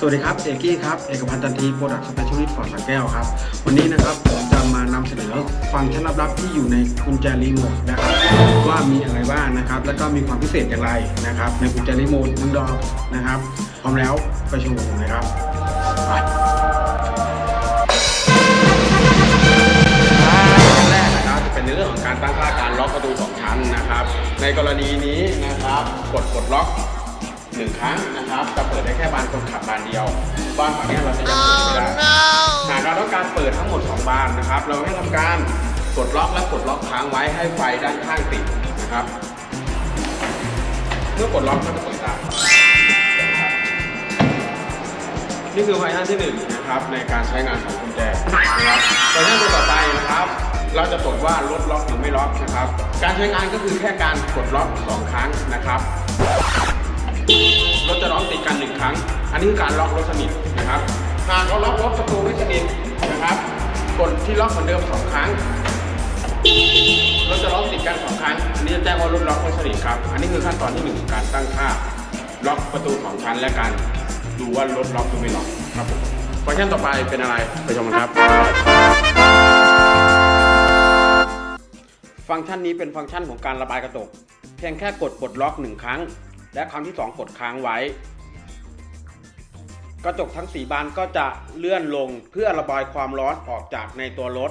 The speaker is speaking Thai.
สวัสดีครับ เอกกี้ครับ เอกพันธ์จันทีโปรดักต์สเปเชียลิสต์ฟอร์ดสแก้วครับ วันนี้นะครับผมจะมานำเสนอฟังก์ชันลับๆที่อยู่ในกุญแจรีโมทนะครับว่ามีอะไรบ้างนะครับ แล้วก็มีความพิเศษอย่างไรนะครับในกุญแจรีโมทหนึ่งดอกนะครับพร้อมแล้วไปชมกันเลยครับไปขั้นแรกนะครับจะเป็นในเรื่องของการตั้งค่าการล็อกประตูสองชั้นนะครับ ในกรณีนี้นะครับกดกดล็อก หนึ่งครั้งนะครับจะเปิดได้แค่บานคนขับบานเดียว บานฝั่งนี้เราจะยังเปิดไม่ได้หากเราต้องการเปิดทั้งหมด 2 บานนะครับ เราให้ทำการกดล็อกและกดล็อกค้างไว้ให้ไฟด้านข้างติดนะครับ เมื่อกดล็อกก็จะเปิดได้นี่คือไฟหน้าที่หนึ่งนะครับในการใช้งานของกุญแจนะครับไฟหน้าตัวต่อไปนะครับ เราจะตรวจว่ารถล็อกหรือไม่ล็อกนะครับ การใช้งานก็คือแค่การกดล็อกสองครั้งนะครับ รถจะล็อกติดกันหนึ่งครั้ง อันนี้คือการล็อกรถสนิทนะครับหากเราล็อกรถประตูไม่สนิทนะครับ กดที่ล็อกเหมือนเดิมสองครั้งรถจะล็อกติดกันสองครั้ง อันนี้จะแจ้งว่ารถล็อกไม่สนิทครับ อันนี้คือขั้นตอนที่หนึ่งของการตั้งค่าล็อกประตูสองชั้นและการดูว่ารถล็อกหรือไม่ล็อกครับผมฟังก์ชันต่อไปเป็นอะไรไปชมกันครับ ฟังก์ชันนี้เป็นฟังก์ชันของการระบายกระจกเพียงแค่กดปลดล็อกหนึ่งครั้ง และครั้งที่ 2 กดค้างไว้ กระจกทั้ง 4 บานก็จะเลื่อนลงเพื่อระบายความร้อนออกจากในตัวรถ